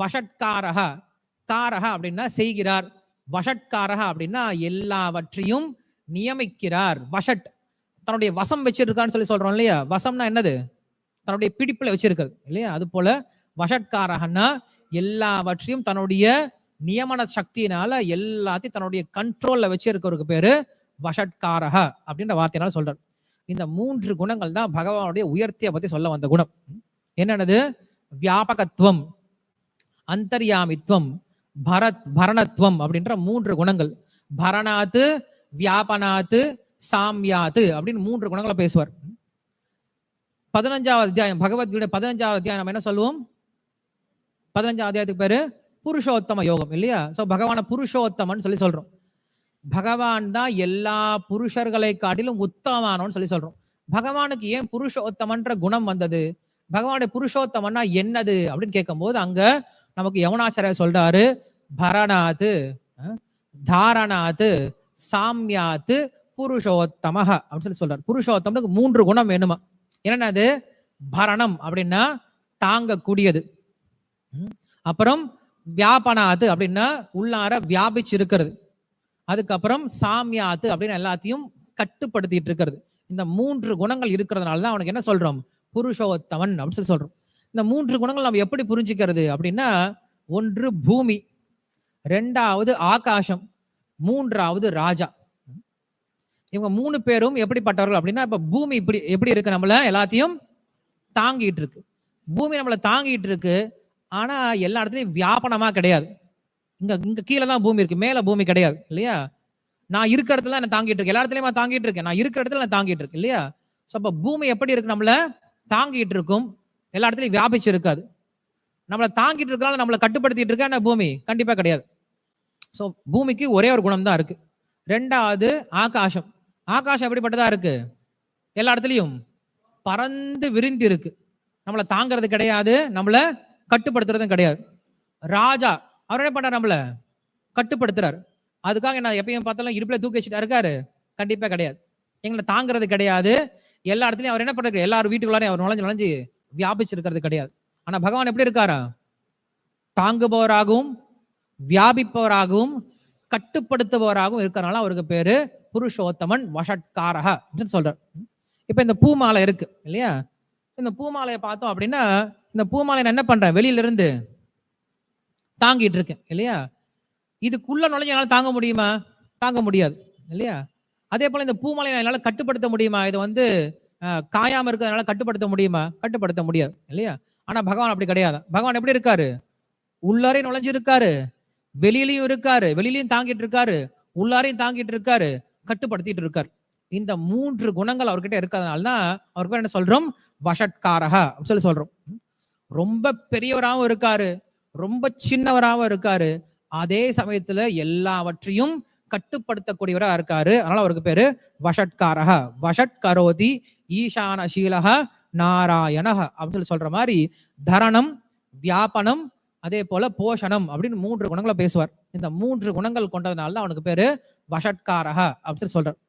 வஷட்காரக காரக அப்படின்னா செய்கிறார். வஷட்காரக அப்படின்னா எல்லாவற்றையும் நியமிக்கிறார். வஷட். தன்னுடைய வசம் வச்சிருக்கான்னு சொல்லி சொல்றோம் இல்லையா? வசம்னா என்னது? தன்னுடைய பிடிப்புல வச்சிருக்கிறது இல்லையா? அது போல வஷட்காரகன்னா எல்லாவற்றையும் தன்னுடைய நியமன சக்தியினால எல்லாத்தையும் தன்னுடைய கண்ட்ரோல்ல வச்சிருக்கிறதுக்கு பேரு வஷட்காரக அப்படின்ற வார்த்தையினால சொல்றார். இந்த மூன்று குணங்கள் தான் பகவானுடைய உயர்த்திய பத்தி சொல்ல வந்த குணம். என்னென்னது? வியாபகத்துவம். அந்தர்யாமித்வம் பரத் பரணத்துவம் அப்படின்ற மூன்று குணங்கள். பரணாத்து வியாபனாத்து சாம்யாத்து அப்படின்னு மூன்று குணங்களை பேசுவார். பதினஞ்சாவது அத்தியாயம் பகவத்கீதை பதினஞ்சாவது அத்தியாயம் நம்ம என்ன சொல்லுவோம்? பதினஞ்சாவது அத்தியாயத்துக்கு பேரு புருஷோத்தம யோகம் இல்லையா? சோ பகவான புருஷோத்தமன் சொல்லி சொல்றோம். பகவான் தான் எல்லா புருஷர்களை காட்டிலும் உத்தமானவன் சொல்லி சொல்றோம். பகவானுக்கு ஏன் புருஷோத்தமன்ற குணம் வந்தது? பகவானுடைய புருஷோத்தமன்னா என்னது அப்படின்னு கேட்கும்போது அங்க நமக்கு யமுனாச்சாரியர் சொல்றாரு பரணாத்து தாரணாத்து சாம்யாத்து புருஷோத்தமக அப்படின்னு சொல்லி சொல்றாரு. புருஷோத்தமனுக்கு மூன்று குணம் வேணுமா? என்னது பரணம் அப்படின்னா தாங்கக்கூடியது. ம், அப்புறம் வியாபனாத்து அப்படின்னா உள்ளார வியாபிச்சு இருக்கிறது அதுக்கப்புறம் சாமியாத்து அப்படின்னு எல்லாத்தையும் கட்டுப்படுத்திட்டு இருக்கிறது. இந்த மூன்று குணங்கள் இருக்கிறதுனால தான் அவனுக்கு என்ன சொல்றோம்? புருஷோத்தமன் அப்படின்னு சொல்லி சொல்றோம். இந்த மூன்று குணங்கள் நம்ம எப்படி புரிஞ்சுக்கிறது அப்படின்னா ஒன்று பூமி ரெண்டாவது ஆகாசம் மூன்றாவது ராஜா. இவங்க மூணு பேரும் எப்படிப்பட்டவர்கள் அப்படின்னா இப்ப பூமி இப்படி எப்படி இருக்கு நம்மள எல்லாத்தையும் தாங்கிட்டு இருக்கு. பூமி நம்மளை தாங்கிட்டு இருக்கு ஆனா எல்லா இடத்துலயும் வியாபனமா கிடையாது. இங்க இங்க கீழே தான் பூமி இருக்கு மேல பூமி கிடையாது இல்லையா? நான் இருக்கிற இடத்துல தான் நான் தாங்கிட்டு இருக்கேன் எல்லா இடத்துலயும் தாங்கிட்டு இருக்கேன்? நான் இருக்கிற இடத்துல நான் தாங்கிட்டு இருக்கேன் இல்லையா? சோ அப்ப பூமி எப்படி இருக்கு நம்மள தாங்கிட்டு இருக்கும்? எல்லா இடத்துலையும் வியாபிச்சு இருக்காது நம்மளை தாங்கிட்டு இருக்கனால நம்மளை கட்டுப்படுத்திட்டு இருக்கா என்ன பூமி கண்டிப்பாக கிடையாது. ஸோ பூமிக்கு ஒரே ஒரு குணம் தான் இருக்கு. ரெண்டாவது ஆகாசம். ஆகாசம் எப்படிப்பட்டதா இருக்கு? எல்லா இடத்துலையும் பறந்து விரிந்து இருக்கு. நம்மளை தாங்கிறது கிடையாது நம்மளை கட்டுப்படுத்துறதும் கிடையாது. ராஜா அவர் என்ன பண்ணார் நம்மள? கட்டுப்படுத்துறாரு. அதுக்காக நான் எப்பயும் பார்த்தாலும் இடுப்புல தூக்கி வச்சுட்டா இருக்காரு? கண்டிப்பா கிடையாது. எங்களை தாங்கிறது கிடையாது. எல்லா இடத்துலையும் அவர் என்ன பண்ணுறாரு எல்லாரும் வீட்டுக்குள்ளாரையும் அவர் நுழைஞ்சு நுழைஞ்சு வியாபிச்சிருக்கிறது கிடையாது. ஆனா பகவான் எப்படி இருக்காரா? தாங்குபவராகவும் வியாபிப்பவராகவும் கட்டுப்படுத்துபவராகவும் இருக்கிறனால அவருக்கு பேரு புருஷோத்தமன் வஷட்காரக அப்படின்னு சொல்றார். இப்ப இந்த பூமாலை இருக்கு இல்லையா? இந்த பூமாலையை பார்த்தோம் அப்படின்னா இந்த பூமாலை நான் என்ன பண்றேன்? வெளியில இருந்து தாங்கிட்டு இருக்கேன் இல்லையா? இதுக்குள்ள நுழைஞ்ச தாங்க முடியுமா? தாங்க முடியாது இல்லையா? அதே போல இந்த பூமாலையை நான் என்னால கட்டுப்படுத்த முடியுமா? இதை வந்து காயாம இருக்கிறதுனால கட்டுப்படுத்த முடியுமா? கட்டுப்படுத்த முடியாது இல்லையா? ஆனா பகவான் அப்படி கிடையாது. பகவான் எப்படி இருக்காரு? உள்ளாரையும் நுழைஞ்சு இருக்காரு. வெளியிலயும் இருக்காரு. வெளியிலையும் தாங்கிட்டு இருக்காரு. உள்ளாரையும் தாங்கிட்டு இருக்காரு. கட்டுப்படுத்திட்டு இருக்காரு. இந்த மூன்று குணங்கள் அவர்கிட்ட இருக்கிறதுனால தான் அவருக்கு என்ன சொல்றோம்? வஷட்காரக அப்படின்னு சொல்லி சொல்றோம். ரொம்ப பெரியவராகவும் இருக்காரு. ரொம்ப சின்னவராகவும் இருக்காரு. அதே சமயத்துல எல்லாவற்றையும் கட்டுப்படுத்தக்கூடியவராக இருக்காரு. அதனால அவருக்கு பேரு வஷட்காரக வஷட் கரோதி ஈசான சீலக நாராயணக அப்படின்னு சொல்லி சொல்ற மாதிரி தரணம் வியாபனம் அதே போல போஷணம் அப்படின்னு மூன்று குணங்களை பேசுவார். இந்த மூன்று குணங்கள் கொண்டதுனால தான் அவனுக்கு பேரு வஷட்காரக அப்படின்னு சொல்லி சொல்றார்.